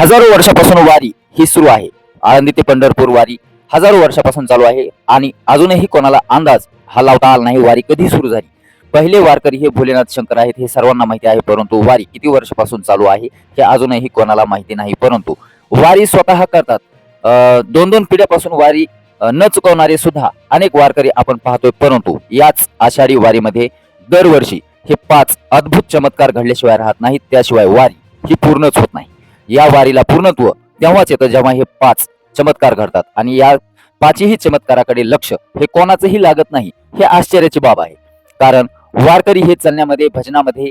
हजारो वर्षापासून वारी ही सुरू आहे. आळंदी ते पंढरपूर वारी हजारो वर्षापासून चालू आहे आणि अजूनही कोणाला अंदाज हा लावता आला नाही वारी कधी सुरू झाली. पहिले वारकरी हे भोलेनाथ शंकर आहेत हे सर्वांना माहिती आहे परंतु वारी किती वर्षापासून चालू आहे हे अजूनही कोणाला माहिती नाही. परंतु वारी स्वतः करतात. दोन दोन पिढ्यापासून वारी न चुकवणारे सुद्धा अनेक वारकरी आपण पाहतोय. परंतु याच आषाढी वारीमध्ये दरवर्षी हे पाच अद्भुत चमत्कार घडल्याशिवाय राहत नाहीत. त्याशिवाय वारी ही पूर्णच होत नाही. या वारीला पूर्णत्व तेव्हाच येतं जेव्हा हे पाच चमत्कार घडतात. आणि या पाचही चमत्काराकडे लक्ष हे कोणाचंही लागत नाही हे आश्चर्याची बाब आहे. कारण वारकरी हे चलण्यामध्ये भजनामध्ये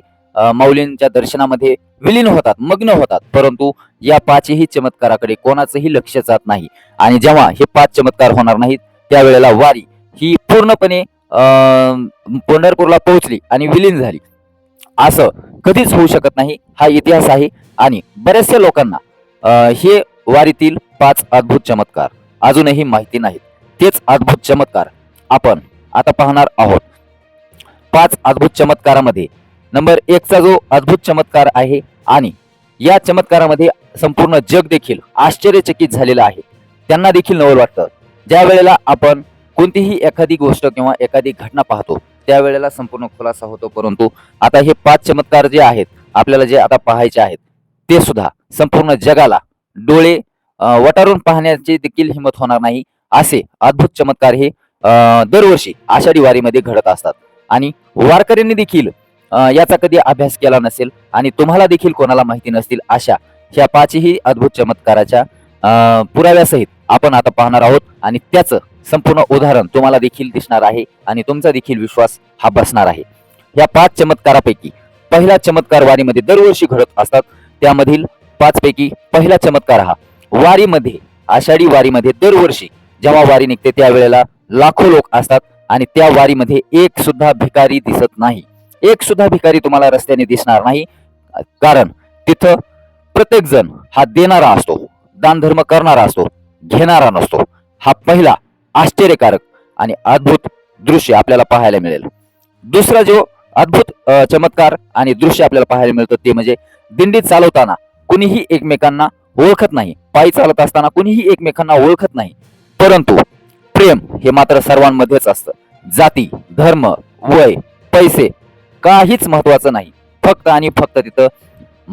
माऊलींच्या दर्शनामध्ये विलीन होतात मग्न होतात. परंतु या पाचही चमत्काराकडे कोणाचंही लक्ष जात नाही. आणि जेव्हा हे पाच चमत्कार होणार नाहीत त्यावेळेला वारी ही पूर्णपणे अं, पंढरपूरला पोहोचली आणि विलीन झाली. असं कधीच होऊ शकत नाही. हा इतिहास आहे आणि बऱ्याचशा लोकांना हे वारीतील पाच अद्भुत चमत्कार अजूनही माहिती नाहीत. तेच अद्भुत चमत्कार आपण आता पाहणार आहोत. पाच अद्भुत चमत्कारामध्ये नंबर एकचा जो अद्भुत चमत्कार आहे आणि या चमत्कारामध्ये संपूर्ण जग देखील आश्चर्यचकित झालेलं आहे. त्यांना देखील नवल वाटतं. ज्या वेळेला आपण कोणतीही एखादी गोष्ट किंवा एखादी घटना पाहतो त्यावेळेला संपूर्ण खुलासा होतो. परंतु आता हे पाच चमत्कार जे आहेत आपल्याला जे आता पाहायचे आहेत ते सुद्धा संपूर्ण जगाला डोळे वटारून पाहण्याची देखील हिंमत होणार नाही असे अद्भुत चमत्कार हे दरवर्षी आषाढी वारीमध्ये घडत असतात. आणि वारकऱ्यांनी देखील याचा कधी अभ्यास केला नसेल आणि तुम्हाला देखील कोणाला माहिती नसतील अशा ह्या पाचही अद्भुत चमत्काराच्या पुराव्यासहित आपण आता पाहणार आहोत. आणि त्याचं संपूर्ण उदाहरण तुम्हाला देखील दिसणार आहे आणि तुमचा देखील विश्वास हा बसणार आहे. या पाच चमत्कारापैकी पहिला चमत्कार वारीमध्ये दरवर्षी घडत असतात. त्यामधील पाचपैकी पहिला चमत्कार हा वारीमध्ये आषाढी वारीमध्ये दरवर्षी जेव्हा वारी निघते त्यावेळेला लाखो लोक असतात आणि त्या वारीमध्ये एक सुद्धा भिकारी दिसत नाही. एक सुद्धा भिकारी तुम्हाला रस्त्याने दिसणार नाही. कारण तिथं प्रत्येक जण हा देणारा असतो दानधर्म करणारा असतो घेणारा नसतो. हा पहिला आश्चर्यकारक आणि अद्भुत दृश्य आपल्याला पाहायला मिळेल. दुसरा जो अद्भुत चमत्कार आणि दृश्य आपल्याला पाहायला मिळतं ते म्हणजे दिंडीत चालवताना कुणीही एकमेकांना ओळखत नाही. पायी चालत असताना कुणीही एकमेकांना ओळखत नाही. परंतु प्रेम हे मात्र सर्वांमध्येच असतं. जाती धर्म वय पैसे काहीच महत्वाचं नाही. फक्त आणि फक्त तिथं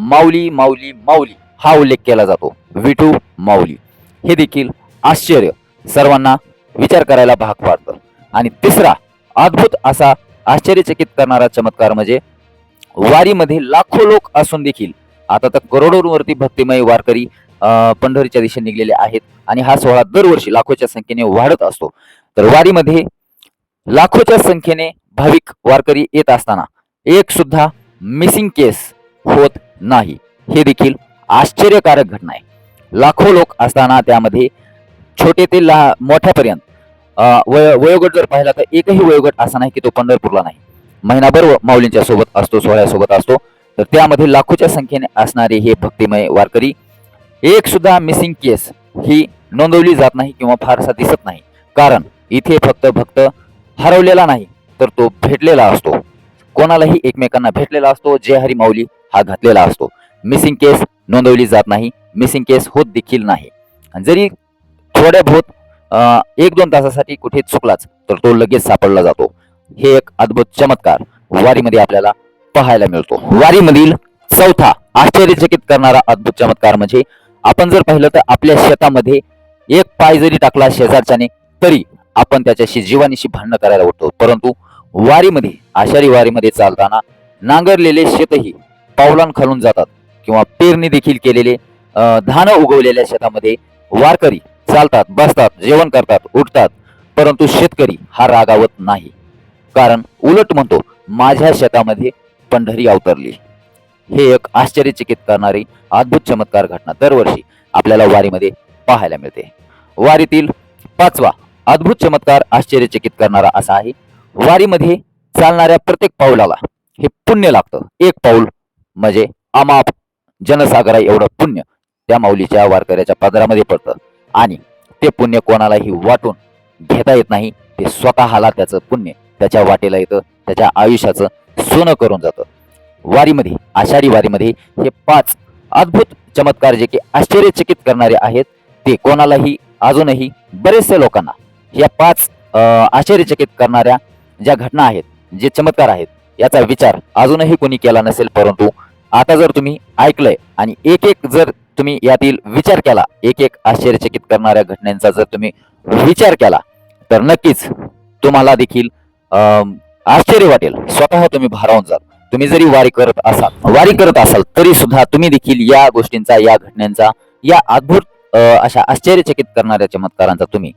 माऊली माऊली माऊली हा उल्लेख केला जातो. विठू माऊली. हे देखील आश्चर्य सर्वांना विचार करायला भाग पाडतं. आणि तिसरा अद्भुत असा आश्चर्यचकित करणारा चमत्कार म्हणजे वारीमध्ये लाखो लोक असून देखील आता तर करोडोंवरती भक्तिमय वारकरी पंढरीच्या दिशेने निघलेले आहेत आणि हा सोहळा दरवर्षी लाखोच्या संख्येने वाढत असतो. तर वारीमध्ये लाखोच्या संख्येने भाविक वारकरी येत असताना एक सुद्धा मिसिंग केस होत नाही. हे देखील आश्चर्यकारक घटना आहे. लाखो लोक असताना त्यामध्ये छोटे ते ला मोठ्यापर्यंत वय वयोगट जर पाहिला तर एकही वयोगट असा नाही की तो पंढरपूरला नाही. महिनाभर व- माऊलींच्या सोबत असतो सोहळ्यासोबत असतो. तर त्यामध्ये लाखोच्या संख्येने असणारे हे भक्तिमय वारकरी एक सुद्धा मिसिंग केस ही नोंदवली जात नाही किंवा फारसा दिसत नाही. कारण इथे फक्त भक्त हरवलेला नाही तर तो भेटलेला असतो. कोणालाही एकमेकांना भेटलेला असतो जय हरी माऊली हा घातलेला असतो. मिसिंग केस नोंदवली जात नाही मिसिंग केस होत देखील नाही. जरी थोड्या बहुत एक दोन तासासाठी कुठे चुकलाच तर तो लगेच सापडला जातो. हे एक अद्भुत चमत्कार वारीमध्ये आपल्याला पाहायला मिळतो. वारीमधील चौथा आश्चर्यचकित करणारा अद्भुत चमत्कार म्हणजे आपण जर पाहिलं तर आपल्या शेतामध्ये एक पाय जरी टाकला शेजारच्याने तरी आपण त्याच्याशी जीवानीशी भांडणं करायला उठतो. परंतु वारीमध्ये आषाढी वारीमध्ये चालताना नांगरलेले शेतही पावलांखालून जातात. किंवा पेरणी देखील केलेले धान उगवलेल्या शेतामध्ये वारकरी चालतात बसतात जेवण करतात उठतात परंतु शेतकरी हा रागावत नाही. कारण उलट म्हणतो माझ्या शेतामध्ये पंढरी अवतरली. हे एक आश्चर्यचकित करणारी अद्भुत चमत्कार घटना दरवर्षी आपल्याला वारीमध्ये पाहायला मिळते. वारीतील पाचवा अद्भुत चमत्कार आश्चर्यचकित करणारा असा आहे. वारीमध्ये चालणाऱ्या प्रत्येक पाऊलाला हे पुण्य लागतं. एक पाऊल म्हणजे अमाप जनसागरा एवढं पुण्य त्या माऊलीच्या वारकऱ्याच्या पदरामध्ये पडतं. आणि ते पुण्य कोणालाही वाटून घेता येत नाही ते स्वतःला त्याचं पुण्य त्याच्या वाटेला येतं त्याच्या आयुष्याचं सोनं करून जातं. वारीमध्ये आषाढी वारीमध्ये हे पाच अद्भुत चमत्कार जे की आश्चर्यचकित करणारे आहेत ते कोणालाही अजूनही बरेचसे लोकांना या पाच आश्चर्यचकित करणाऱ्या ज्या घटना आहेत जे चमत्कार आहेत याचा विचार अजूनही कोणी केला नसेल परंतु आता जर तुम्ही ऐकलंय आणि एक एक जर तुम्ही यातील विचार केला एक एक आश्चर्यचकित करणाऱ्या घटनांचा जर तुम्ही विचार केला तर नक्कीच तुम्हाला देखील आश्चर्य वाटेल. स्वतः तुम्ही भारावून जाल. तुम्ही जरी वारी करत असाल वारी करत असाल तरी सुद्धा तुम्ही देखील या गोष्टींचा या घटनांचा या अद्भुत अशा आश्चर्यचकित करणाऱ्या चमत्कारांचा तुम्ही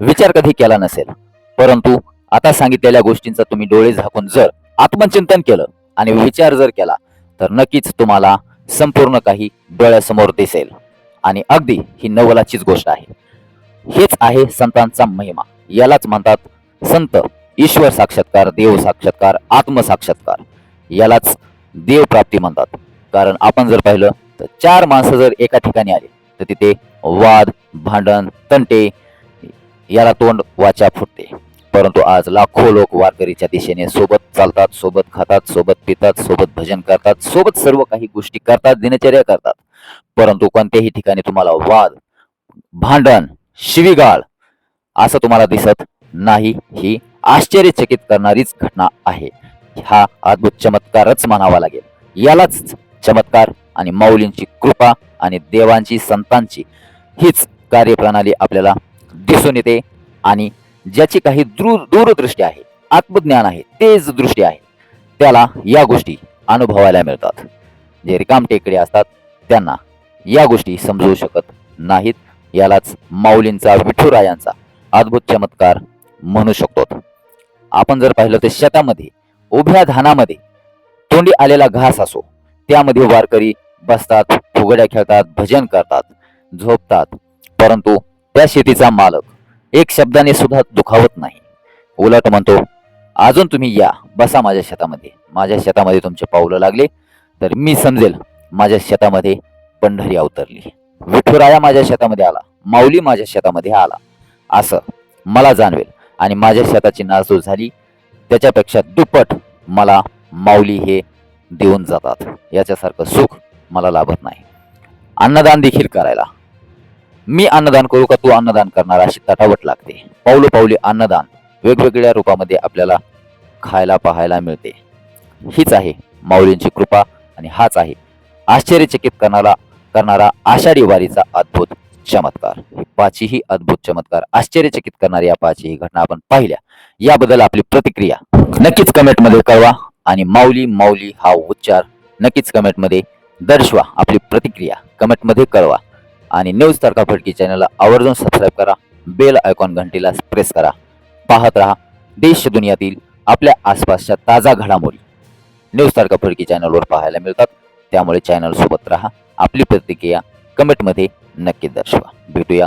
विचार कधी केला नसेल. परंतु आता सांगितलेल्या गोष्टींचा तुम्ही डोळे झाकून जर आत्मचिंतन केलं आणि विचार जर केला तर नक्कीच तुम्हाला संपूर्ण काही डोळ्यासमोर दिसेल. आणि अगदी ही नवलाचीच गोष्ट आहे. हेच आहे संतांचा महिमा. यालाच म्हणतात संत ईश्वर साक्षात्कार देव साक्षात्कार आत्मसाक्षात्कार यालाच देव प्राप्ती म्हणतात. कारण आपण जर पाहिलं तर चार माणसं जर एका ठिकाणी आली तर तिथे वाद भांडण तंटे याला तोंड वाचा फुटते. परंतु आज लाखो लोक वारकरीच्या दिशेने सोबत चालतात सोबत खातात सोबत पितात सोबत भजन करतात सोबत सर्व काही गोष्टी करतात दिनचर्या करतात. परंतु कोणत्याही ठिकाणी तुम्हाला वाद भांडण शिवीगाळ असं तुम्हाला दिसत नाही ही आश्चर्यचकित करणारीच घटना आहे. हा अद्भुत चमत्कारच म्हणावा लागेल. यालाच चमत्कार आणि माऊलींची कृपा आणि देवांची संतांची हीच कार्यप्रणाली आपल्याला दिसून येते आणि ज्याची काही दूर दूरदृष्टी आहे आत्मज्ञान आहे तेज दृष्टी आहे त्याला या गोष्टी अनुभवायला मिळतात. जे रिकाम टेकडे असतात त्यांना या गोष्टी समजू शकत नाहीत. यालाच माऊलींचा विठुरायांचा अद्भुत चमत्कार म्हणू शकतो. आपण जर पाहिलं तर शेतामध्ये उभ्या धानामध्ये तोंडी आलेला घास असो त्यामध्ये वारकरी बसतात फुगड्या खेळतात भजन करतात झोपतात परंतु त्या शेतीचा मालक एक शब्दाने सुद्धा दुखावत नाही. उलट म्हणतो अजून तुम्ही या बसा माझ्या शेतामध्ये. माझ्या शेतामध्ये तुमचे पावलं लागले तर मी समजेल माझ्या शेतामध्ये पंढरी अवतरली. विठुराया माझ्या शेतामध्ये आला माऊली माझ्या शेतामध्ये आला. असं मला जाणवेल आणि माझ्या शेताची नासधूस झाली. त्याच्यापेक्षा दुप्पट मला माऊली हे देऊन जातात. याच्यासारखं सुख मला लाभत नाही. अन्नदान देखील करायला मी अन्नदान करू का तू अन्नदान करणार अशी तटावट लागते. पावलोपावली अन्नदान वेगवेगळ्या रूपामध्ये आपल्याला खायला पाहायला मिळते. हीच आहे माऊलींची कृपा आणि हाच आहे आश्चर्यचकित करणारा करणारा आषाढी वारीचा अद्भुत चमत्कार. हे पाचही अद्भुत चमत्कार आश्चर्यचकित करणारी या पाचही घटना आपण पाहिल्या. याबद्दल आपली प्रतिक्रिया नक्कीच कमेंटमध्ये कळवा आणि माऊली माऊली हा उच्चार नक्कीच कमेंटमध्ये दर्शवा. आपली प्रतिक्रिया कमेंटमध्ये कळवा. आणि न्यूज तारका फडकी चॅनलला आवर्जून सबस्क्राईब करा. बेल आयकॉन घंटीला प्रेस करा. पाहत राहा देश दुनियातील आपल्या आसपासच्या ताजा घडामोडी. न्यूज तारका फडकी चॅनलवर पाहायला मिळतात. त्यामुळे चॅनल सोबत राहा. आपली प्रतिक्रिया कमेंटमध्ये नक्की दर्शवा. भेटूया